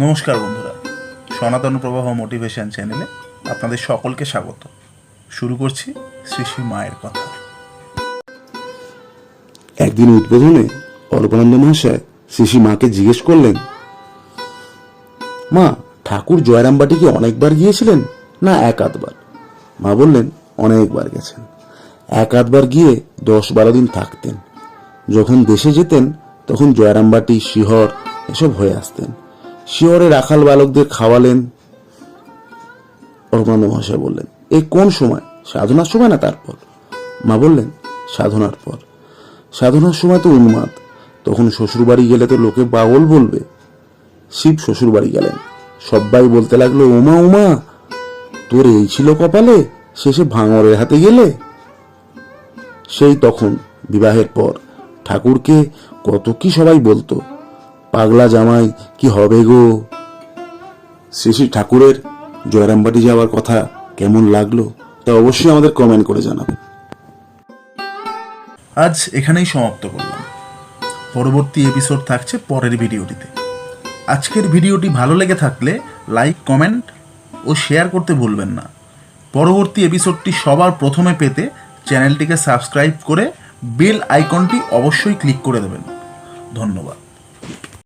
নমস্কার বন্ধুরা। সনাতন প্রবাহ মোটিভেশন চ্যানেলে আপনাদের সকলকে স্বাগত। শুরু করছি শ্রী শ্রী মায়ের কথা। একদিন উদ্বোধনে অল্পানন্দ মহাশয় শিশি মাকে জিজ্ঞেস করলেন, মা, ঠাকুর জয়রামবাটি কি অনেকবার গিয়েছিলেন না এক আধবার মা বললেন, অনেকবার গেছেন। এক আধবার গিয়ে দশ বারো দিন থাকতেন। যখন দেশে যেতেন, তখন জয়রামবাটি, শিহর এসব হয়ে আসতেন। শিহরে রাখাল বালকদের খাওয়ালেন অল্পানন্দ মহাশয় বললেন এই কোন সময়? সাধনার সময় না তারপর? মা বললেন, সাধনার পর। সাধনার সময় তো উন্মাদ। তখন শ্বশুরবাড়ি গেলে তো লোকে পাগল বলবে। শিব শ্বশুরবাড়ি গেলেন। সবাই বলতে লাগল, উমা উমা, তোর এই ছিল কপালে? শেষে ভাঙরের হাতে গেলে? সেই তখন, বিবাহের পর, ঠাকুরকে কত কি সবাই বলতো পাগলা জামাই, কি হবে গো? শ্রী শ্রী ঠাকুরের জয়রামবাটি যাওয়ার কথা কেমন লাগল, তা অবশ্যই আমাদের কমেন্ট করে জানাবেন আজ এখানেই সমাপ্ত করলাম। পরবর্তী এপিসোড থাকছে পরের ভিডিওটিতে। আজকের ভিডিওটি ভালো লেগে থাকলে লাইক কমেন্ট ও শেয়ার করতে ভুলবেন না। পরবর্তী এপিসোডটি সবার প্রথমে পেতে চ্যানেলটিকে সাবস্ক্রাইব করে বেল আইকনটি অবশ্যই ক্লিক করে দেবেন। ধন্যবাদ।